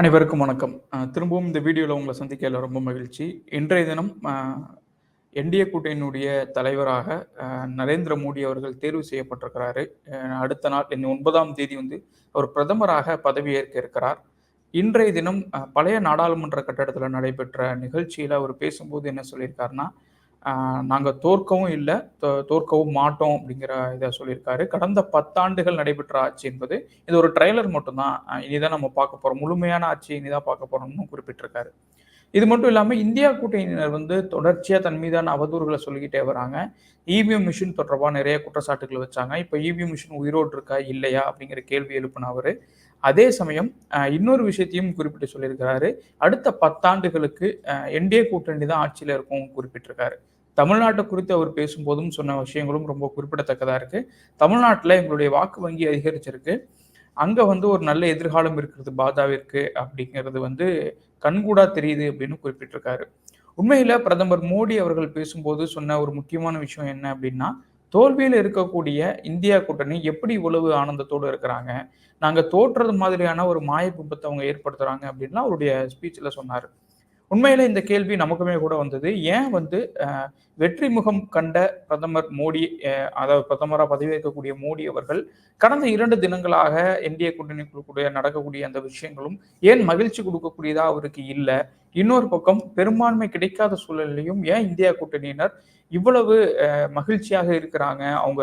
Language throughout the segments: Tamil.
அனைவருக்கும் வணக்கம். திரும்பவும் இந்த வீடியோவில் உங்களை சந்திக்க ரொம்ப மகிழ்ச்சி. இன்றைய தினம் என்டிஏ கூட்டணியினுடைய தலைவராக நரேந்திர மோடி அவர்கள் தேர்வு செய்யப்பட்டிருக்கிறாரு. அடுத்த நாள் இன்னும் ஒன்பதாம் தேதி வந்து அவர் பிரதமராக பதவியேற்க இருக்கிறார். இன்றைய தினம் பழைய நாடாளுமன்ற கட்டடத்தில் நடைபெற்ற நிகழ்ச்சியில் அவர் பேசும்போது என்ன சொல்லியிருக்காருன்னா, நாங்கள் தோற்கவும் இல்லை தோற்கவும் மாட்டோம் அப்படிங்கிற இதை சொல்லியிருக்காரு. கடந்த பத்தாண்டுகள் நடைபெற்ற ஆட்சி என்பது இது ஒரு ட்ரெய்லர் மட்டும்தான் இனிதான் நம்ம பார்க்க போகிறோம் முழுமையான ஆட்சி இனிதான் பார்க்க போகிறோம்னு குறிப்பிட்டிருக்காரு. இது மட்டும் இல்லாமல் இந்தியா கூட்டணியினர் வந்து தொடர்ச்சியாக தன் மீதான அவதூறுகளை சொல்லிக்கிட்டே வராங்க. இவிஎம் மிஷின் தொடர்பாக நிறைய குற்றச்சாட்டுகளை வச்சாங்க. இப்போ இவிஎம் மிஷின் உயிரோடு இருக்கா? இல்லையா? அப்படிங்கிற கேள்வி எழுப்புன அவர் அதே சமயம் இன்னொரு விஷயத்தையும் குறிப்பிட்டு சொல்லியிருக்கிறாரு. அடுத்த பத்தாண்டுகளுக்கு என்டிஏ கூட்டணி தான் ஆட்சியில் இருக்கும் குறிப்பிட்டிருக்காரு. தமிழ்நாட்டை குறித்து அவர் பேசும்போதும் சொன்ன விஷயங்களும் ரொம்ப குறிப்பிடத்தக்கதாக இருக்குது தமிழ்நாட்டில் எங்களுடைய வாக்கு வங்கி அதிகரிச்சிருக்கு. அங்கே வந்து ஒரு நல்ல எதிர்காலம் இருக்கிறது பாதாவிற்கு அப்படிங்கிறது வந்து கண்கூடா தெரியுது அப்படின்னு குறிப்பிட்டிருக்காரு. உண்மையில் பிரதமர் மோடி அவர்கள் பேசும்போது சொன்ன ஒரு முக்கியமான விஷயம் என்ன அப்படின்னா, தோல்வியில் இருக்கக்கூடிய இந்தியா கூட்டணி எப்படி இவ்வளவு ஆனந்தத்தோடு இருக்கிறாங்க? நாங்கள் தோற்றுறது மாதிரியான ஒரு மாய பிம்பத்த அவங்க ஏற்படுத்துகிறாங்க அப்படின்லாம் அவருடைய ஸ்பீச்சில் சொன்னார் உண்மையிலே இந்த கேள்வி நமக்குமே கூட வந்தது. ஏன் வந்து வெற்றி முகம் கண்ட பிரதமர் மோடி அதாவது பிரதமராக பதவியேற்கக்கூடிய மோடி அவர்கள் கடந்த இரண்டு தினங்களாக என்டிஏ கொடுக்கக்கூடிய நடக்கக்கூடிய அந்த விஷயங்களும் ஏன் மகிழ்ச்சி கொடுக்கக்கூடியதா அவருக்கு இல்லை இன்னொரு பக்கம் பெரும்பான்மை கிடைக்காத சூழல்லையும் ஏன் இந்தியா கூட்டணியினர் இவ்வளவு மகிழ்ச்சியாக இருக்கிறாங்க? அவங்க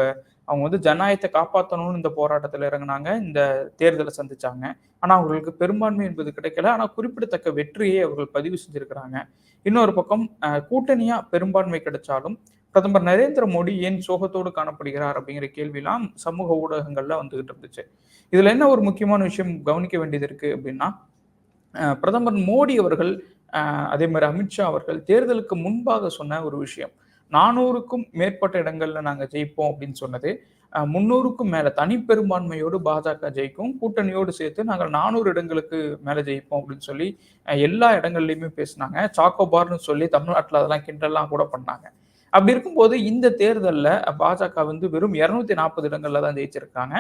அவங்க வந்து ஜனநாயகத்தை காப்பாற்றணும்னு இந்த போராட்டத்தில் இறங்குனாங்க. இந்த தேர்தலை சந்திச்சாங்க. ஆனால் அவங்களுக்கு பெரும்பான்மை என்பது கிடைக்கல. ஆனால் குறிப்பிடத்தக்க வெற்றியை அவர்கள் பதிவு செஞ்சிருக்கிறாங்க. இன்னொரு பக்கம் கூட்டணியாக கூட்டணியா பெரும்பான்மை கிடைச்சாலும், பிரதமர் நரேந்திர மோடி ஏன் சோகத்தோடு காணப்படுகிறார்? அப்படிங்கிற கேள்விலாம் சமூக ஊடகங்கள்ல வந்துகிட்டு இருந்துச்சு. இதுல என்ன ஒரு முக்கியமான விஷயம் கவனிக்க வேண்டியது இருக்கு அப்படின்னா, பிரதமர் மோடி அவர்கள் அதே மாதிரி அமித்ஷா அவர்கள் தேர்தலுக்கு முன்பாக சொன்ன ஒரு விஷயம். 400க்கும் மேற்பட்ட இடங்கள்ல நாங்க ஜெயிப்போம் அப்படின்னு சொன்னது, முன்னூறுக்கும் 300க்கும் மேல தனிப்பெரும்பான்மையோடு பாஜக ஜெயிக்கும். கூட்டணியோடு சேர்த்து நாங்கள் நானூறு இடங்களுக்கு மேல ஜெயிப்போம் அப்படின்னு சொல்லி எல்லா இடங்கள்லயுமே பேசினாங்க சாக்கோபார்னு சொல்லி தமிழ்நாட்டுல அதெல்லாம் கிண்டல்லாம் கூட பண்ணாங்க. அப்படி இருக்கும்போது இந்த தேர்தலில் பாஜக வந்து வெறும் 240 இடங்கள்ல தான் ஜெயிச்சிருக்காங்க.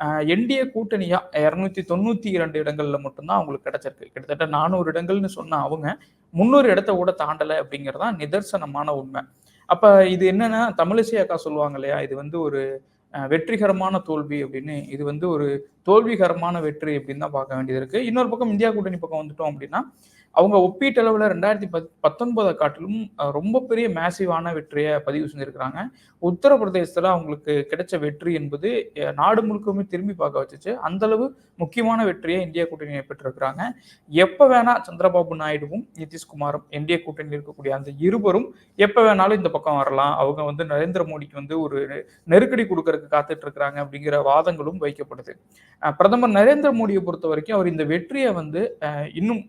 அ என்டிஏ கூட்டணியா 292 இடங்கள்ல மட்டும்தான் அவங்களுக்கு கிடைச்சிருக்கு. கிட்டத்தட்ட 400 இடங்கள்னு சொன்ன அவங்க 300 இடத்த கூட தாண்டலை அப்படிங்கிறது தான் நிதர்சனமான உண்மை. அப்ப இது என்னன்னா தமிழிசை அக்கா சொல்லுவாங்க இல்லையா? இது வந்து ஒரு வெற்றிகரமான தோல்வி அப்படின்னு. இது வந்து ஒரு தோல்விகரமான வெற்றி அப்படின்னு தான் பார்க்க வேண்டியது இருக்கு. இன்னொரு பக்கம் இந்தியா கூட்டணி பக்கம் வந்துட்டோம் அப்படின்னா, அவங்க ஒப்பீட்டளவில் ரெண்டாயிரத்தி பத் பத்தொன்பதை காட்டிலும் ரொம்ப பெரிய மேசிவான வெற்றியை பதிவு செஞ்சிருக்கிறாங்க. உத்தரப்பிரதேசத்துல அவங்களுக்கு கிடைச்ச வெற்றி என்பது நாடு முழுக்கவுமே திரும்பி பார்க்க வச்சுச்சு. அந்த அளவு முக்கியமான வெற்றியை இந்தியா கூட்டணி பெற்றிருக்கிறாங்க. எப்ப வேணா சந்திரபாபு நாயுடுவும், நிதிஷ்குமாரும் இந்திய கூட்டணியில் இருக்கக்கூடிய அந்த இருவரும் எப்ப வேணாலும் இந்த பக்கம் வரலாம். அவங்க வந்து நரேந்திர மோடிக்கு வந்து ஒரு நெருக்கடி கொடுக்கறதுக்கு காத்துட்டு இருக்கிறாங்க அப்படிங்கிற வாதங்களும் வைக்கப்படுது. பிரதமர் நரேந்திர மோடியை பொறுத்த வரைக்கும் அவர் இந்த வெற்றியை வந்து இன்னும்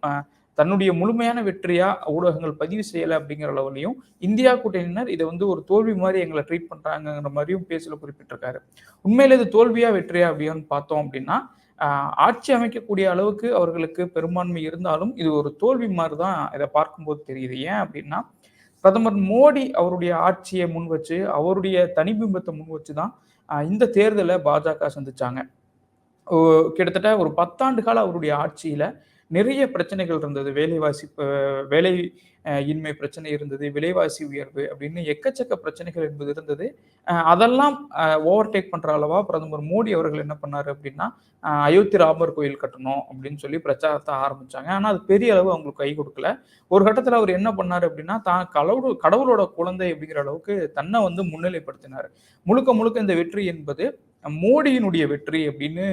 தன்னுடைய முழுமையான வெற்றியா ஊடகங்கள் பதிவு செய்யலை அப்படிங்கிற அளவுலையும் இந்தியா கூட்டணியினர் இதை வந்து ஒரு தோல்வி மாதிரி எங்களை ட்ரீட் பண்றாங்கிற மாதிரியும் பேசல குறிப்பிட்டிருக்காரு. உண்மையில இது தோல்வியா, வெற்றியா அப்படின்னு பார்த்தோம் அப்படின்னா, ஆட்சி அமைக்கக்கூடிய அளவுக்கு அவர்களுக்கு பெரும்பான்மை இருந்தாலும், இது ஒரு தோல்வி மாதிரி தான் இதை பார்க்கும்போது தெரியுது. ஏன் அப்படின்னா, பிரதமர் மோடி அவருடைய ஆட்சியை முன் வச்சு, அவருடைய தனிபிம்பத்தை முன் வச்சு தான் இந்த தேர்தலை பாஜக சந்திச்சாங்க. கிட்டத்தட்ட ஒரு பத்தாண்டு கால அவருடைய ஆட்சியில நிறைய பிரச்சனைகள் இருந்தது. வேலைவாசி வேலை இன்மை பிரச்சனை இருந்தது. விலைவாசி உயர்வு அப்படின்னு எக்கச்சக்க பிரச்சனைகள் என்பது இருந்தது. அதெல்லாம் ஓவர்டேக் பண்ற அளவா பிரதமர் மோடி அவர்கள் என்ன பண்ணாரு அப்படின்னா, அயோத்தி ராமர் கோயில் கட்டணும் அப்படின்னு சொல்லி பிரச்சாரத்தை ஆரம்பிச்சாங்க. ஆனா அது பெரிய அளவு அவங்களுக்கு கை கொடுக்கல ஒரு கட்டத்துல அவர் என்ன பண்ணாரு அப்படின்னா, தான் கடவுள் கடவுளோட குழந்தை அப்படிங்கிற அளவுக்கு தன்னை வந்து முன்னிலைப்படுத்தினார் முழுக்க முழுக்க இந்த வெற்றி என்பது மோடியினுடைய வெற்றி அப்படின்னு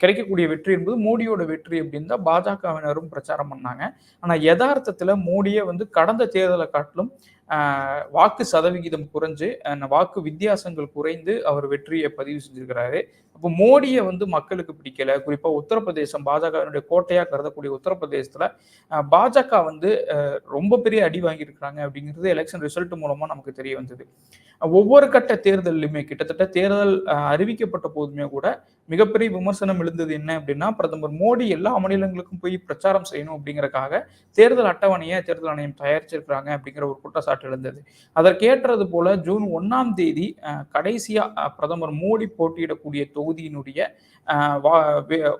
கிடைக்கக்கூடிய வெற்றி என்பது மோடியோட வெற்றி அப்படின்னு தான் பாஜகவினரும் பிரச்சாரம் பண்ணாங்க. ஆனால் யதார்த்தத்தில் மோடியை வந்து கடந்த தேர்தலை காட்டிலும் வாக்கு சதவிகிதம் குறைஞ்சு, வாக்கு வித்தியாசங்கள் குறைந்து அவர் வெற்றியை பதிவு செஞ்சிருக்கிறாரு. அப்போ மோடியை வந்து மக்களுக்கு பிடிக்கல. குறிப்பாக உத்தரப்பிரதேசம் பாஜகவினுடைய கோட்டையாக கருதக்கூடிய உத்தரப்பிரதேசத்தில் பாஜக வந்து ரொம்ப பெரிய அடி வாங்கியிருக்கிறாங்க அப்படிங்கிறது எலெக்ஷன் ரிசல்ட் மூலமாக நமக்கு தெரிய வந்தது. ஒவ்வொரு கட்ட தேர்தலுமே கிட்டத்தட்ட தேர்தல் அறிவிக்கப்பட்ட போதுமே கூட மிகப்பெரிய விமர்சனம் எழுந்தது என்ன அப்படின்னா, பிரதமர் மோடி எல்லா மாநிலங்களுக்கும் போய் பிரச்சாரம் செய்யணும் அப்படிங்கிறதுக்காக தேர்தல் அட்டவணையை தேர்தல் ஆணையம் தயாரிச்சிருக்கிறாங்க அப்படிங்கிற ஒரு குற்றச்சாட்டு எழுந்தது. அதற்கேற்றது போல ஜூன் ஒன்னாம் தேதி கடைசியா பிரதமர் மோடி போட்டியிடக்கூடிய தொகுதியினுடைய வா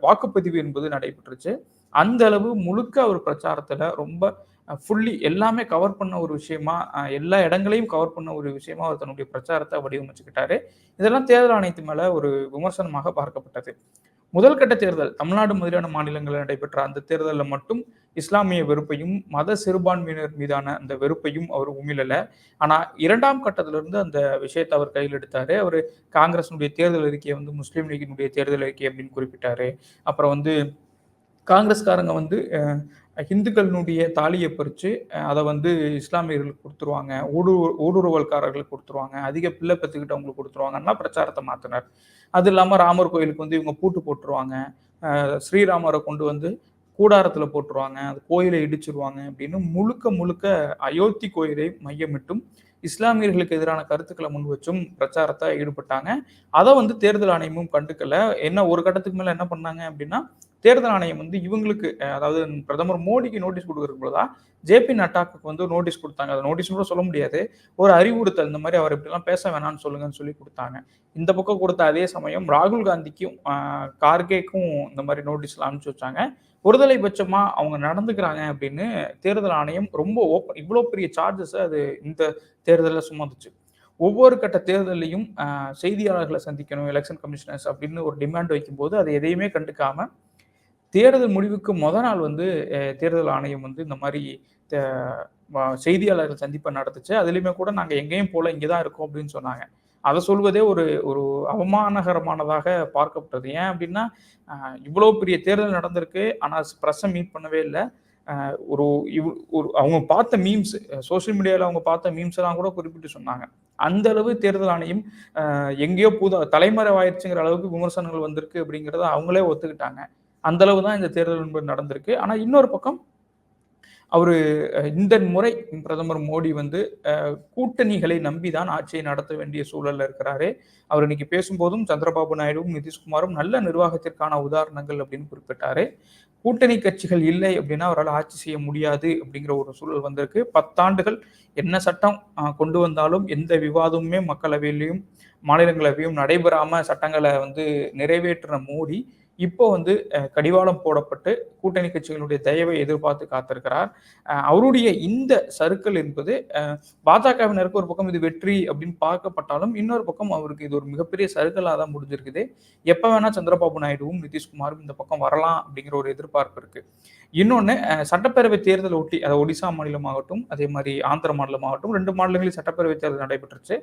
வாக்குப்பதிவு என்பது நடைபெற்றுச்சு. அந்த அளவு முழுக்க அவர் பிரச்சாரத்துல ரொம்ப ஃபுல்லி எல்லாமே கவர் பண்ண ஒரு விஷயமா எல்லா இடங்களையும் கவர் பண்ண ஒரு விஷயமா அவர் தன்னுடைய பிரச்சாரத்தை வடிவமைச்சுக்கிட்டாரு. இதெல்லாம் தேர்தல் ஆணையத்து மேல ஒரு விமர்சனமாக பார்க்கப்பட்டது. முதல் கட்ட தேர்தல் தமிழ்நாடு மாதிரியான மாநிலங்களில் நடைபெற்ற அந்த தேர்தலில் மட்டும் இஸ்லாமிய வெறுப்பையும் மத சிறுபான்மையினர் மீதான அந்த வெறுப்பையும் அவர் உமிழல. ஆனா இரண்டாம் கட்டத்திலிருந்து அந்த விஷயத்தை அவர் கையில் எடுத்தாரு. அவர் காங்கிரஸினுடைய தேர்தல் அறிக்கையை வந்து முஸ்லீம் லீகினுடைய தேர்தல் அறிக்கை அப்படின்னு குறிப்பிட்டாரு. அப்புறம் வந்து காங்கிரஸ்காரங்க வந்து இந்துக்களினுடைய தாலியை பறித்து அதை வந்து இஸ்லாமியர்களுக்கு கொடுத்துருவாங்க. ஊடு ஊடுருவல்காரர்களுக்கு கொடுத்துருவாங்க. அதிக பிள்ளை அவங்களுக்கு கொடுத்துருவாங்கன்னா பிரச்சாரத்தை மாற்றினார் அது இல்லாமல் ராமர் கோயிலுக்கு வந்து இவங்க பூட்டு போட்டுருவாங்க. ஸ்ரீராமரை கொண்டு வந்து கூடாரத்தில் போட்டுருவாங்க. அது கோயிலை இடிச்சிருவாங்க அப்படின்னு முழுக்க முழுக்க அயோத்தி கோயிலை மையமிட்டும் இஸ்லாமியர்களுக்கு எதிரான கருத்துக்களை முன் வச்சும் பிரச்சாரத்தை ஈடுபட்டாங்க. அதை வந்து தேர்தல் ஆணையமும் கண்டுக்கல. என்ன ஒரு கட்டத்துக்கு மேலே என்ன பண்ணாங்க அப்படின்னா தேர்தல் ஆணையம் வந்து இவங்களுக்கு அதாவது பிரதமர் மோடிக்கு நோட்டீஸ் கொடுக்கறது போலதான் ஜே பி நட்டாக்கு வந்து நோட்டீஸ் கொடுத்தாங்க. அதை நோட்டீஸ் கூட சொல்ல முடியாது. ஒரு அறிவுறுத்தல் இந்த மாதிரி அவர் இப்படிலாம் பேச வேணாம்னு சொல்லுங்கன்னு சொல்லி கொடுத்தாங்க. இந்த பக்கம் கொடுத்த அதே சமயம் ராகுல் காந்திக்கும் கார்கேக்கும் இந்த மாதிரி நோட்டீஸ்லாம் அனுப்பிச்சு வச்சாங்க. ஒருதலை பட்சமா அவங்க நடந்துக்கிறாங்க அப்படின்னு தேர்தல் ஆணையம் ரொம்ப ஓப்பன் இவ்வளோ பெரிய சார்ஜஸ் அது இந்த தேர்தலில் சுமந்துச்சு. ஒவ்வொரு கட்ட தேர்தலையும் செய்தியாளர்களை சந்திக்கணும் எலெக்ஷன் கமிஷனர்ஸ் அப்படின்னு ஒரு டிமாண்ட் வைக்கும்போது அதை எதையுமே கண்டுக்காமல் தேர்தல் முடிவுக்கு முத நாள் வந்து தேர்தல் ஆணையம் வந்து இந்த மாதிரி செய்தியாளர்கள் சந்திப்பை நடத்துச்சு. அதுலேயுமே கூட நாங்கள் எங்கேயும் போல இங்கே தான் இருக்கோம் அப்படின்னு சொன்னாங்க. அதை சொல்வதே ஒரு ஒரு அவமானகரமானதாக பார்க்கப்பட்டது. ஏன் அப்படின்னா இவ்வளோ பெரிய தேர்தல் நடந்திருக்கு. ஆனால் ப்ரெஸ்ஸை மீட் பண்ணவே இல்லை. ஒரு இவ் ஒரு அவங்க பார்த்த மீம்ஸ் சோசியல் மீடியாவில் அவங்க பார்த்த மீம்ஸ் எல்லாம் கூட குறிப்பிட்டு சொன்னாங்க. அந்த அளவு தேர்தல் ஆணையம் எங்கேயோ புதா தலைமறைவாயிருச்சுங்கிற அளவுக்கு விமர்சனங்கள் வந்திருக்கு அப்படிங்கிறத அவங்களே ஒத்துக்கிட்டாங்க. அந்த அளவு தான் இந்த தேர்தல் என்பது நடந்திருக்கு. ஆனால் இன்னொரு பக்கம் அவர் இந்த முறை பிரதமர் மோடி வந்து கூட்டணிகளை நம்பிதான் ஆட்சியை நடத்த வேண்டிய சூழல்ல இருக்கிறாரு. அவர் இன்னைக்கு பேசும்போதும் சந்திரபாபு நாயுடுவும் நிதிஷ்குமாரும் நல்ல நிர்வாகத்திற்கான உதாரணங்கள் அப்படின்னு குறிப்பிட்டாரு. கூட்டணி கட்சிகள் இல்லை அப்படின்னா அவரால் ஆட்சி செய்ய முடியாது அப்படிங்கிற ஒரு சூழல் வந்திருக்கு. பத்தாண்டுகள் என்ன சட்டம் கொண்டு வந்தாலும் எந்த விவாதமுமே மக்களவையிலையும் மாநிலங்களவையும் நடைபெறாம சட்டங்களை வந்து நிறைவேற்றின மோடி இப்போ வந்து கடிவாளம் போடப்பட்டு கூட்டணி கட்சிகளுடைய தயவை எதிர்பார்த்து காத்திருக்கிறார். அவருடைய இந்த சருக்கள் என்பது பாஜகவினருக்கு ஒரு பக்கம் இது வெற்றி அப்படின்னு பார்க்கப்பட்டாலும் இன்னொரு பக்கம் அவருக்கு இது ஒரு மிகப்பெரிய சருக்களாக தான் முடிஞ்சிருக்குது. எப்போ வேணா சந்திரபாபு நாயுடுவும் நிதிஷ்குமாரும் இந்த பக்கம் வரலாம் அப்படிங்கிற ஒரு எதிர்பார்ப்பு இருக்கு. இன்னொன்று சட்டப்பேரவை தேர்தல் ஒட்டி அதை ஒடிசா மாநிலமாகட்டும் அதே மாதிரி ஆந்திர மாநிலமாகட்டும் ரெண்டு மாநிலங்களில் சட்டப்பேரவை தேர்தல் நடைபெற்றுச்சு.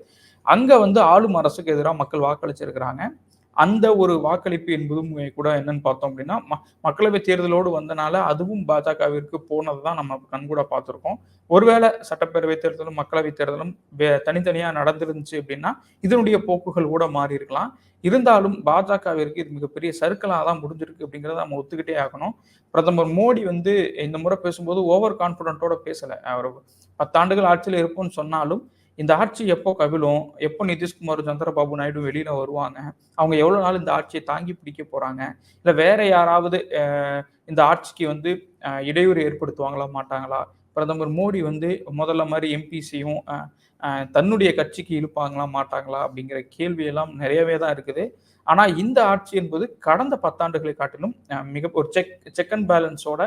அங்கே வந்து ஆளும் அரசுக்கு எதிராக மக்கள் வாக்களிச்சிருக்கிறாங்க. அந்த ஒரு வாக்களிப்பு என்பதும் கூட என்னன்னு பார்த்தோம் அப்படின்னா மக்களவை தேர்தலோடு வந்தனால அதுவும் பாஜகவிற்கு போனது தான் நம்ம கண்கூட பார்த்துருக்கோம். ஒருவேளை சட்டப்பேரவை தேர்தலும் மக்களவை தேர்தலும் தனித்தனியாக நடந்துருந்துச்சு அப்படின்னா இதனுடைய போக்குகள் கூட மாறி இருக்கலாம் இருந்தாலும் பாஜகவிற்கு இது மிகப்பெரிய சர்க்கிளாக தான் முடிஞ்சிருக்கு அப்படிங்கிறத நம்ம ஒத்துக்கிட்டே ஆகணும். பிரதமர் மோடி வந்து இந்த முறை பேசும்போது ஓவர் கான்ஃபிடென்ட்டோட பேசலை. அவர் பத்தாண்டுகள் ஆட்சியில் இருப்போம்னு சொன்னாலும் இந்த ஆட்சி எப்போ கவிழும்? எப்போ நிதிஷ்குமார் சந்திரபாபு நாயுடு வெளியில வருவாங்க? அவங்க எவ்வளவு நாள் இந்த ஆட்சியை தாங்கி பிடிக்க போறாங்க? இல்ல வேற யாராவது இந்த ஆட்சிக்கு வந்து இடையூறு ஏற்படுத்துவாங்களா மாட்டாங்களா? பிரதமர் மோடி வந்து முதல்ல மாதிரி எம்பிசியும் தன்னுடைய கட்சிக்கு இழுப்பாங்களா மாட்டாங்களா அப்படிங்கிற கேள்வியெல்லாம் நிறையவே தான் இருக்குது. ஆனால் இந்த ஆட்சி என்பது கடந்த பத்தாண்டுகளை காட்டிலும் மிக ஒரு செக் செக் அண்ட் பேலன்ஸோட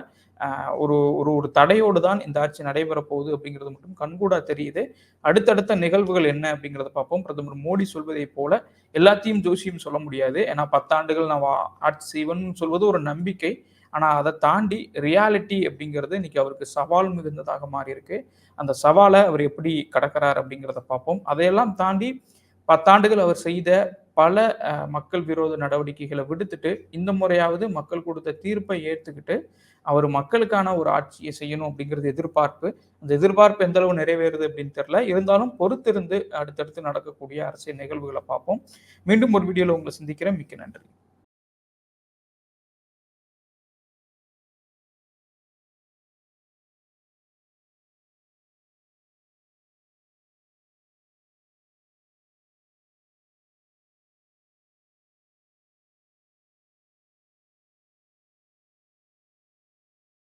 ஒரு ஒரு ஒரு தடையோடு தான் இந்த ஆட்சி நடைபெற போகுது அப்படிங்கிறது மட்டும் கண்கூடா தெரியுது. அடுத்தடுத்த நிகழ்வுகள் என்ன அப்படிங்கிறத பார்ப்போம். பிரதமர் மோடி சொல்வதை போல எல்லாத்தையும் ஜோசியும் சொல்ல முடியாது. ஏன்னா பத்தாண்டுகள் நான் ஆட்சி செய்வன் சொல்வது ஒரு நம்பிக்கை. ஆனால் அதை தாண்டி ரியாலிட்டி அப்படிங்கிறது இன்னைக்கு அவருக்கு சவால் மிகுந்ததாக மாறி இருக்கு அந்த சவாலை அவர் எப்படி கடக்கிறார் அப்படிங்கிறத பார்ப்போம். அதையெல்லாம் தாண்டி பத்தாண்டுகள் அவர் செய்த பல மக்கள் விரோத நடவடிக்கைகளை விடுத்துட்டு இந்த முறையாவது மக்கள் கொடுத்த தீர்ப்பை ஏற்றுக்கிட்டு அவர் மக்களுக்கான ஒரு ஆட்சியை செய்யணும் அப்படிங்கிறது எதிர்பார்ப்பு. அந்த எதிர்பார்ப்பு எந்த அளவு நிறைவேறுது அப்படின்னு தெரியல. இருந்தாலும் பொறுத்திருந்து அடுத்தடுத்து நடக்கக்கூடிய அரசியல் நிகழ்வுகளை பார்ப்போம். மீண்டும் ஒரு வீடியோவில் உங்களை சந்திக்கிறேன். மிக்க நன்றி.